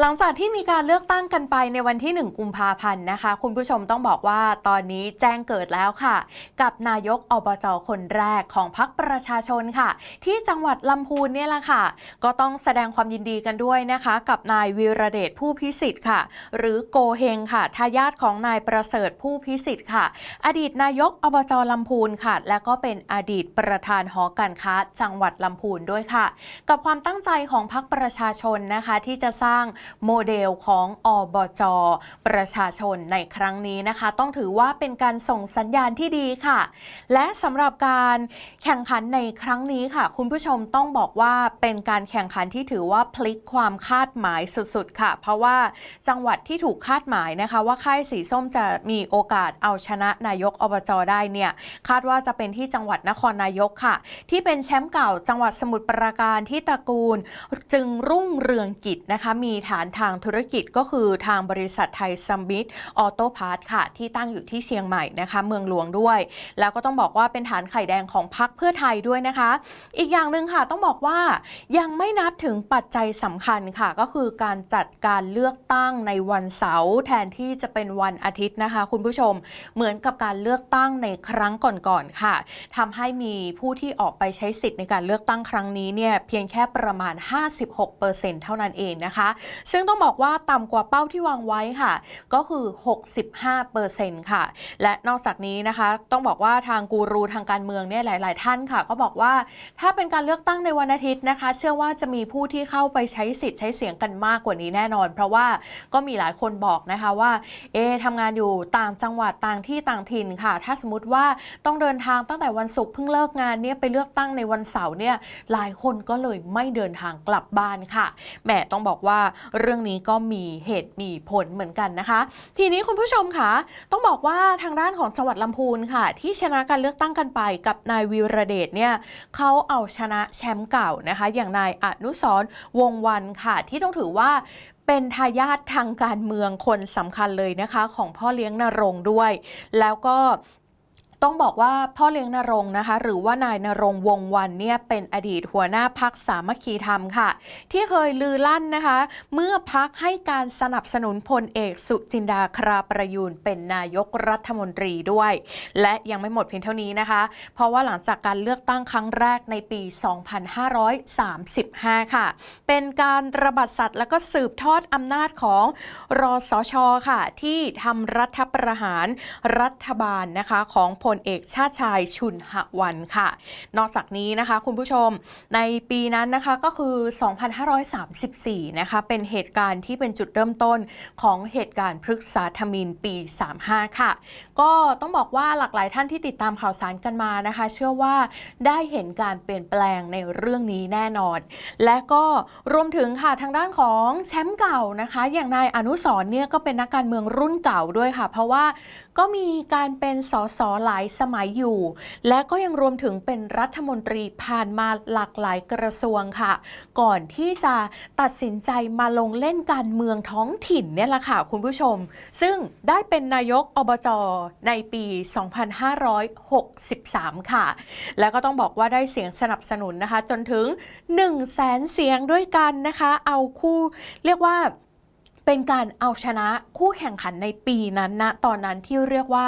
หลังจากที่มีการเลือกตั้งกันไปในวันที่ 1 กุมภาพันธ์นะคะ คุณผู้ชมต้องบอกว่าตอนนี้แจ้งเกิดแล้วค่ะ กับนายกอบจคนแรกของพรรคประชาชนค่ะ ที่จังหวัดลำพูนเนี่ยแหละค่ะ ก็ต้องแสดงความยินดีกันด้วยนะคะ กับนายวีระเดชผู้พิสิทธิ์ค่ะ หรือโกเฮงค่ะทายาทของนายประเสริฐผู้พิสิทธิ์ค่ะ อดีตนายกอบจลำพูนค่ะ และก็เป็นอดีตประธานหอการค้า จังหวัดลำพูนด้วยค่ะ กับความตั้งใจของพรรคประชาชนนะคะที่จะสร้างโมเดลของอบจ ประชาชนในครั้งนี้นะคะ ต้องถือว่าเป็นการส่งสัญญาณที่ดีค่ะ และสำหรับการแข่งขันในครั้งนี้ค่ะ คุณผู้ชมต้องบอกว่าเป็นการแข่งขันที่ถือว่าพลิกความคาดหมายสุดๆค่ะ เพราะว่าจังหวัดที่ถูกคาดหมายนะคะ ว่าค่ายสีส้มจะมีโอกาสเอาชนะนายกอบจได้เนี่ยคาดว่าจะเป็นที่จังหวัดนครนายกค่ะ ที่เป็นแชมป์เก่าจังหวัดสมุทรปราการที่ตระกูล จึงรุ่งเรืองกิจนะคะมีฐานทางธุรกิจก็คือทางบริษัทไทยซัมมิตออโต้พาร์ทค่ะ ที่ตั้งอยู่ที่เชียงใหม่นะคะเมืองหลวงด้วย แล้วก็ต้องบอกว่าเป็นฐานไข่แดงของพรรคเพื่อไทยด้วยนะคะ อีกอย่างหนึ่งค่ะต้องบอกว่ายังไม่นับถึงปัจจัยสำคัญค่ะ ก็คือการจัดการเลือกตั้งในวันเสาร์แทนที่จะเป็นวันอาทิตย์นะคะ คุณผู้ชมเหมือนกับการเลือกตั้งในครั้งก่อนๆค่ะทำให้มีผู้ที่ออกไปใช้สิทธิ์ในการเลือกตั้งครั้งนี้เนี่ยเพียงแค่ประมาณ 56%เท่านั้นเองนะคะซึ่งต้องบอกว่าต่ำกว่าเป้าที่วางไว้ค่ะ ก็คือ 65%ค่ะ และนอกจากนี้นะคะ ต้องบอกว่าทางกูรูทางการเมืองเนี่ยหลาย ๆ ท่านค่ะ ก็บอกว่าถ้าเป็นการเลือกตั้งในวันอาทิตย์นะคะ เชื่อว่าจะมีผู้ที่เข้าไปใช้สิทธิ์ใช้เสียงกันมากกว่านี้แน่นอน เพราะว่าก็มีหลายคนบอกนะคะว่าเอทำงานอยู่ต่างจังหวัดต่างที่ต่างถิ่นค่ะ ถ้าสมมติว่าต้องเดินทางตั้งแต่วันศุกร์เพิ่งเลิกงานเนี่ยไปเลือกตั้งในวันเสาร์เนี่ยหลายคนก็เลยไม่เดินทางกลับบ้านค่ะแหมต้องบอกว่าเรื่องนี้ก็มีเหตุมีผลเหมือนกันนะคะ ทีนี้คุณผู้ชมค่ะต้องบอกว่าทางด้านของจังหวัดลำพูนค่ะ ที่ชนะการเลือกตั้งกันไปกับนายวีระเดชเนี่ยเขาเอาชนะแชมป์เก่านะคะ อย่างนายอนุสรวงวันค่ะ ที่ต้องถือว่าเป็นทายาททางการเมืองคนสำคัญเลยนะคะ ของพ่อเลี้ยงนรงด้วย แล้วก็ ต้องบอกว่าพ่อเลี้ยงนรงนะคะ หรือว่านายนรงวงวันเนี่ยเป็นอดีตหัวหน้าพักสามัคคีธรรมค่ะ ที่เคยลือลั่นนะคะ เมื่อพักให้การสนับสนุนพลเอกสุจินดาคราประยูนเป็นนายกรัฐมนตรีด้วย และยังไม่หมดเพียงเท่านี้นะคะ เพราะว่าหลังจากการเลือกตั้งครั้งแรกในปี 2535 ค่ะ เป็นการระบาดสัตว์และก็สืบทอดอำนาจของรอสชค่ะ ที่ทำรัฐประหารรัฐบาลนะคะของพลเอกชาติชายชุนหวันค่ะ นอกจากนี้นะคะคุณผู้ชมในปีนั้นนะคะก็คือ 2534 นะคะเป็นเหตุการณ์ที่เป็นจุดเริ่มต้นของเหตุการณ์พฤกษาธมินปี 35 ค่ะ ก็ต้องบอกว่าหลากหลายท่านที่ติดตามข่าวสารกันมานะคะ เชื่อว่าได้เห็นการเปลี่ยนแปลงในเรื่องนี้แน่นอน และก็รวมถึงค่ะทางด้านของแชมป์เก่านะคะ อย่างนายอนุสรเนี่ยก็เป็นนักการเมืองรุ่นเก่าด้วยค่ะ เพราะว่าก็มีการเป็นสสหลายสมัยอยู่ และก็ยังรวมถึงเป็นรัฐมนตรีผ่านมาหลากหลายกระทรวงค่ะ ก่อนที่จะตัดสินใจมาลงเล่นการเมืองท้องถิ่นเนี่ยแหละค่ะคุณผู้ชม ซึ่งได้เป็นนายกอบจในปี 2563 ค่ะ แล้วก็ต้องบอกว่าได้เสียงสนับสนุนนะคะ จนถึง 1 0 0 0 0แสนเสียงด้วยกันนะคะ เอาคู่เรียกว่า เป็นการเอาชนะคู่แข่งขันในปีนั้นนะตอนนั้นที่เรียกว่า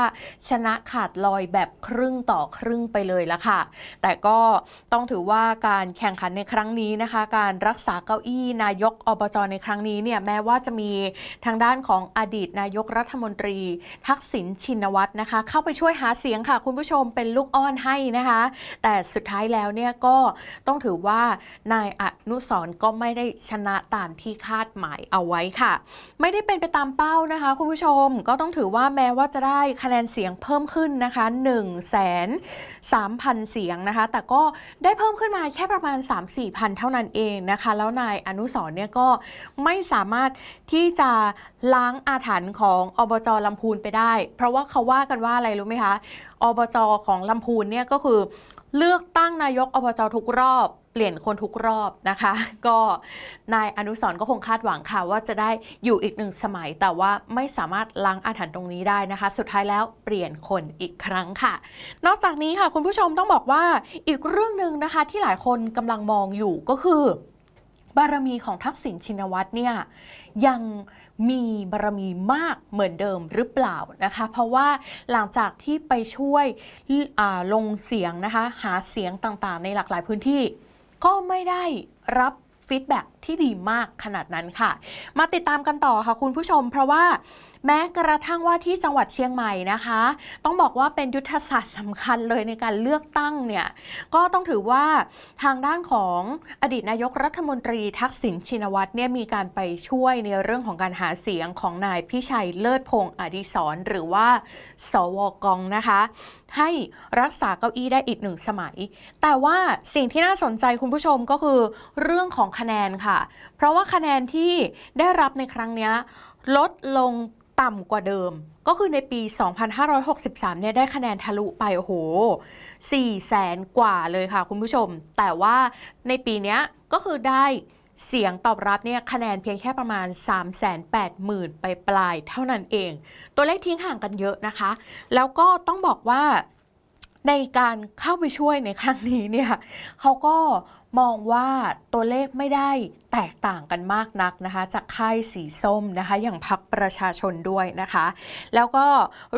ชนะขาดลอยแบบครึ่งต่อครึ่งไปเลยละค่ะ แต่ก็ต้องถือว่าการแข่งขันในครั้งนี้นะคะ การรักษาเก้าอี้นายกอบจในครั้งนี้เนี่ยแม้ว่าจะมีทางด้านของอดีตนายกรัฐมนตรี ทักษิณชินวัตรนะคะ เข้าไปช่วยหาเสียงค่ะ คุณผู้ชมเป็นลูกอ้อนให้นะคะ แต่สุดท้ายแล้วเนี่ยก็ต้องถือว่านายอนุสรก็ไม่ได้ชนะตามที่คาดหมายเอาไว้ค่ะไม่ได้เป็นไปตามเป้านะคะ คุณผู้ชมก็ต้องถือว่าแม้ว่าจะได้คะแนนเสียงเพิ่มขึ้นนะคะ1 3 0 0 0เสียงนะคะ แต่ก็ได้เพิ่มขึ้นมาแค่ประมาณ 3-4พันเท่านั้นเองนะคะ แล้วนายอนุสรเนี่ยก็ไม่สามารถที่จะล้างอาถรรพ์ของอบจลำพูนไปได้ เพราะว่าเขาว่ากันว่าอะไรรู้ไหมคะอบจของลำพูนเนี่ยก็คือเลือกตั้งนายกอบจทุกรอบ เปลี่ยนคนทุกรอบนะคะ ก็นายอนุสรก็คงคาดหวังค่ะ ว่าจะได้อยู่อีกหนึ่งสมัย แต่ว่าไม่สามารถล้างอาถรรพ์ตรงนี้ได้นะคะ สุดท้ายแล้วเปลี่ยนคนอีกครั้งค่ะ นอกจากนี้ค่ะคุณผู้ชมต้องบอกว่าอีกเรื่องหนึ่งนะคะที่หลายคนกำลังมองอยู่ก็คือบารมีของทักษิณชินวัตรเนี่ยยังมีบารมีมากเหมือนเดิมหรือเปล่านะคะ เพราะว่าหลังจากที่ไปช่วยลงเสียงนะคะหาเสียงต่างๆ ในหลากหลายพื้นที่ ก็ไม่ได้รับฟีดแบ็กที่ดีมากขนาดนั้นค่ะ มาติดตามกันต่อค่ะคุณผู้ชม เพราะว่าแม้กระทั่งว่าที่จังหวัดเชียงใหม่นะคะ ต้องบอกว่าเป็นยุทธศาสตร์สำคัญเลยในการเลือกตั้งเนี่ยก็ต้องถือว่าทางด้านของอดีตนายกรัฐมนตรีทักษิณชินวัตรเนี่ยมีการไปช่วยในเรื่องของการหาเสียงของนายพิชัยเลิศพงษ์อดิศรหรือว่า สวกองนะคะ ให้รักษาเก้าอี้ได้อีกหนึ่งสมัย แต่ว่าสิ่งที่น่าสนใจคุณผู้ชมก็คือเรื่องของคะแนนค่ะเพราะว่าคะแนนที่ได้รับในครั้งนี้ลดลงต่ำกว่าเดิม ก็คือในปี 2563 เนี่ยได้คะแนนทะลุไป โอ้โห4แสนกว่าเลยค่ะคุณผู้ชม แต่ว่าในปีนี้ก็คือได้เสียงตอบรับเนี่ยคะแนนเพียงแค่ประมาณ 3 8 0 0 0 0 ไปปลายเท่านั้นเอง ตัวเลขทิ้งห่างกันเยอะนะคะ แล้วก็ต้องบอกว่า ในการเข้าไปช่วยในครั้งนี้เนี่ยเขาก็มองว่าตัวเลขไม่ได้แตกต่างกันมากนักนะคะ จากค่ายสีส้มนะคะ อย่างพักประชาชนด้วยนะคะ แล้วก็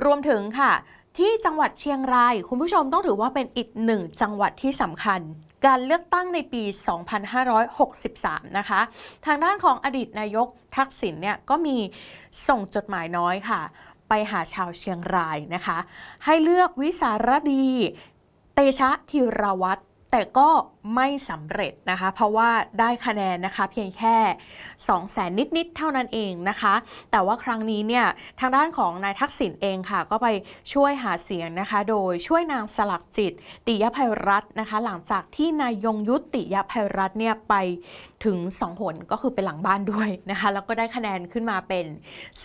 รวมถึงค่ะ ที่จังหวัดเชียงราย คุณผู้ชมต้องถือว่าเป็นอีกหนึ่งจังหวัดที่สำคัญการเลือกตั้งในปี 2563 นะคะ ทางด้านของอดีตนายกทักษิณเนี่ยก็มีส่งจดหมายน้อยค่ะ ไปหาชาวเชียงรายนะคะ ให้เลือกวิสารดี เตชะธีรวัตร แต่ก็ไม่สำเร็จนะคะ เพราะว่าได้คะแนนนะคะเพียงแค่ 2 0 0แสนนิด ๆ เท่านั้นเองนะคะ แต่ว่าครั้งนี้เนี่ยทางด้านของนายทักษิณเองค่ะ ก็ไปช่วยหาเสียงนะคะ โดยช่วยนางสลักจิต ติยภัยรัตน์นะคะ หลังจากที่นายยงยุติยภัยรัตน์เนี่ยไปถึง 2 หนก็คือเป็นหลังบ้านด้วยนะคะ แล้วก็ได้คะแนนขึ้นมาเป็น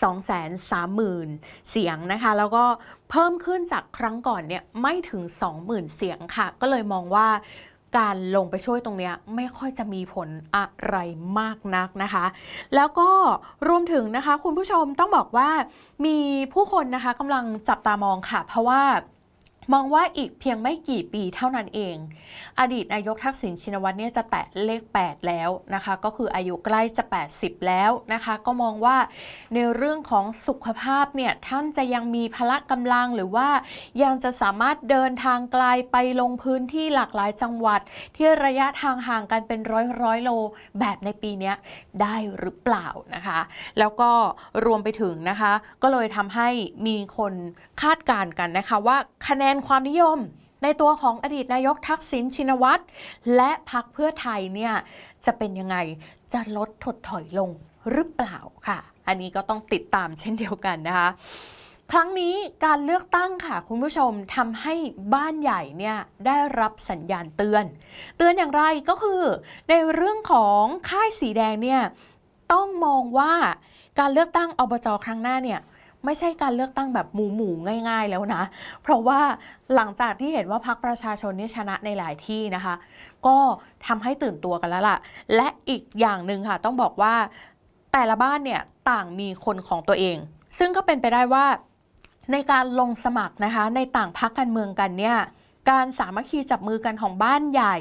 2 3 0 0 0 0 เสียงนะคะ แล้วก็เพิ่มขึ้นจากครั้งก่อนเนี่ยไม่ถึง 20,000 เสียงค่ะ ก็เลยมองว่า การลงไปช่วยตรงนี้ไม่ค่อยจะมีผลอะไรมากนักนะคะ แล้วก็รวมถึงนะคะ คุณผู้ชมต้องบอกว่ามีผู้คนนะคะกำลังจับตามองค่ะ เพราะว่า มองว่าอีกเพียงไม่กี่ปีเท่านั้นเอง อดีตนายกทักษิณชินวัตรเนี่ยจะแตะเลข 8 แล้วนะคะ ก็คืออายุใกล้จะ 80 แล้วนะคะ ก็มองว่าในเรื่องของสุขภาพเนี่ยท่านจะยังมีพละกำลังหรือว่ายังจะสามารถเดินทางไกลไปลงพื้นที่หลากหลายจังหวัด ที่ระยะทางห่างกันเป็นร้อยร้อยโลแบบในปีนี้ได้หรือเปล่านะคะ แล้วก็รวมไปถึงนะคะ ก็เลยทำให้มีคนคาดการณ์กันนะคะว่าคะแนนความนิยมในตัวของอดีตนายกทักษิณชินวัตรและพักเพื่อไทยเนี่ยจะเป็นยังไงจะลดถดถอยลงหรือเปล่าค่ะ อันนี้ก็ต้องติดตามเช่นเดียวกันนะคะ ครั้งนี้การเลือกตั้งค่ะคุณผู้ชมทำให้บ้านใหญ่เนี่ยได้รับสัญญาณเตือน เตือนอย่างไรก็คือในเรื่องของค่ายสีแดงเนี่ยต้องมองว่าการเลือกตั้งอบจครั้งหน้าเนี่ย ไม่ใช่การเลือกตั้งแบบหมูหมูๆง่าย ๆ แล้วนะ เพราะว่าหลังจากที่เห็นว่าพรรคประชาชนนี่ชนะในหลายที่นะคะ ก็ทำให้ตื่นตัวกันแล้วล่ะ และอีกอย่างหนึ่งค่ะ ต้องบอกว่าแต่ละบ้านเนี่ยต่างมีคนของตัวเอง ซึ่งก็เป็นไปได้ว่าในการลงสมัครนะคะ ในต่างพักการเมืองกันเนี่ยการสามัคคีจับมือกันของบ้านใหญ่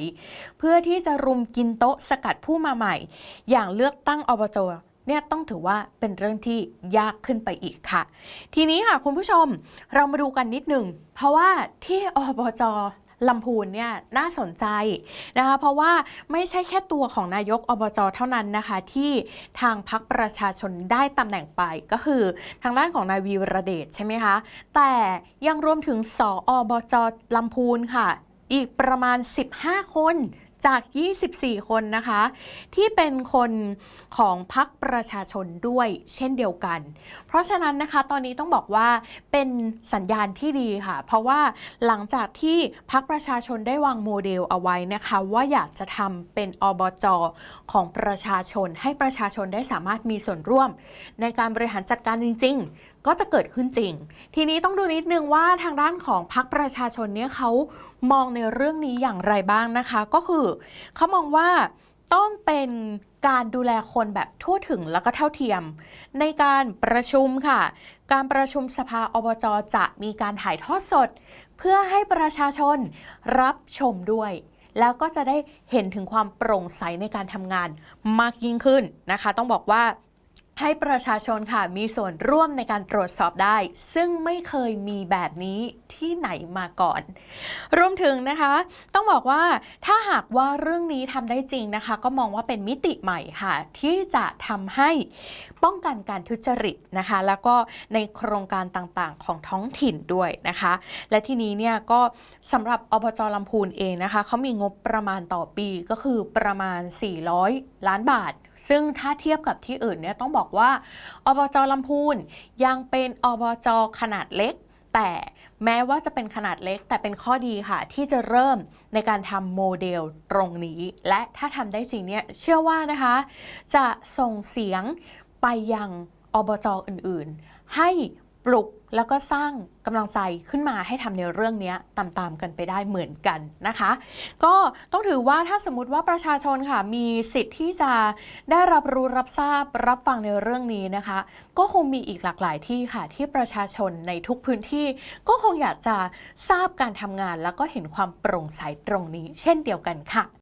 เพื่อที่จะรุมกินโต๊ะสกัดผู้มาใหม่ อย่างเลือกตั้งอบจ เนี่ยต้องถือว่าเป็นเรื่องที่ยากขึ้นไปอีกค่ะ ทีนี้ค่ะคุณผู้ชมเรามาดูกันนิดหนึ่งเพราะว่าที่อบจลำพูนเนี่ยน่าสนใจนะคะเพราะว่าไม่ใช่แค่ตัวของนายกอบจเท่านั้นนะคะที่ทางพักประชาชนได้ตำแหน่งไปก็คือทางด้านของนายวีระเดชใช่ไหมคะแต่ยังรวมถึงสออบจลำพูนค่ะ อีกประมาณ 15 คน จาก 24 คนนะคะ ที่เป็นคนของพักประชาชนด้วยเช่นเดียวกัน เพราะฉะนั้นนะคะตอนนี้ต้องบอกว่าเป็นสัญญาณที่ดีค่ะ เพราะว่าหลังจากที่พักประชาชนได้วางโมเดลเอาไว้นะคะ ว่าอยากจะทำเป็นอบจของประชาชน ให้ประชาชนได้สามารถมีส่วนร่วม ในการบริหารจัดการจริง ๆ ก็จะเกิดขึ้นจริง ทีนี้ต้องดูนิดนึงว่าทางด้านของพักประชาชนเนี่ยเขามองในเรื่องนี้อย่างไรบ้างนะคะ ก็คือเขามองว่าต้องเป็นการดูแลคนแบบทั่วถึงแล้วก็เท่าเทียม ในการประชุมค่ะ การประชุมสภาอบจจะมีการถ่ายทอดสด เพื่อให้ประชาชนรับชมด้วย แล้วก็จะได้เห็นถึงความโปร่งใสในการทำงานมากยิ่งขึ้นนะคะ ต้องบอกว่า ให้ประชาชนค่ะมีส่วนร่วมในการตรวจสอบได้ ซึ่งไม่เคยมีแบบนี้ที่ไหนมาก่อน รวมถึงนะคะ ต้องบอกว่าถ้าหากว่าเรื่องนี้ทำได้จริงนะคะ ก็มองว่าเป็นมิติใหม่ค่ะ ที่จะทำให้ป้องกันการทุจริตนะคะ แล้วก็ในโครงการต่างๆ ของท้องถิ่นด้วยนะคะ และทีนี้เนี่ยก็สำหรับอบจลำพูนเองนะคะเขามีงบประมาณต่อปีก็คือประมาณ 400 ล้านบาทซึ่งถ้าเทียบกับที่อื่นเนี่ยต้องบอกว่าอบจลำพูนยังเป็นอบจขนาดเล็ก แต่แม้ว่าจะเป็นขนาดเล็ก แต่เป็นข้อดีค่ะ ที่จะเริ่มในการทำโมเดลตรงนี้ และถ้าทำได้จริงเนี่ยเชื่อว่านะคะ จะส่งเสียงไปยังอบจอื่นๆ ให้ ปลุกแล้วก็สร้างกำลังใจขึ้นมาให้ทำในเรื่องนี้ตามๆกันไปได้เหมือนกันนะคะ ก็ต้องถือว่าถ้าสมมติว่าประชาชนค่ะมีสิทธิ์ที่จะได้รับรู้รับทราบรับฟังในเรื่องนี้นะคะ ก็คงมีอีกหลากหลายที่ค่ะ ที่ประชาชนในทุกพื้นที่ ก็คงอยากจะทราบการทำงาน แล้วก็เห็นความโปร่งใสตรงนี้ เช่นเดียวกันค่ะ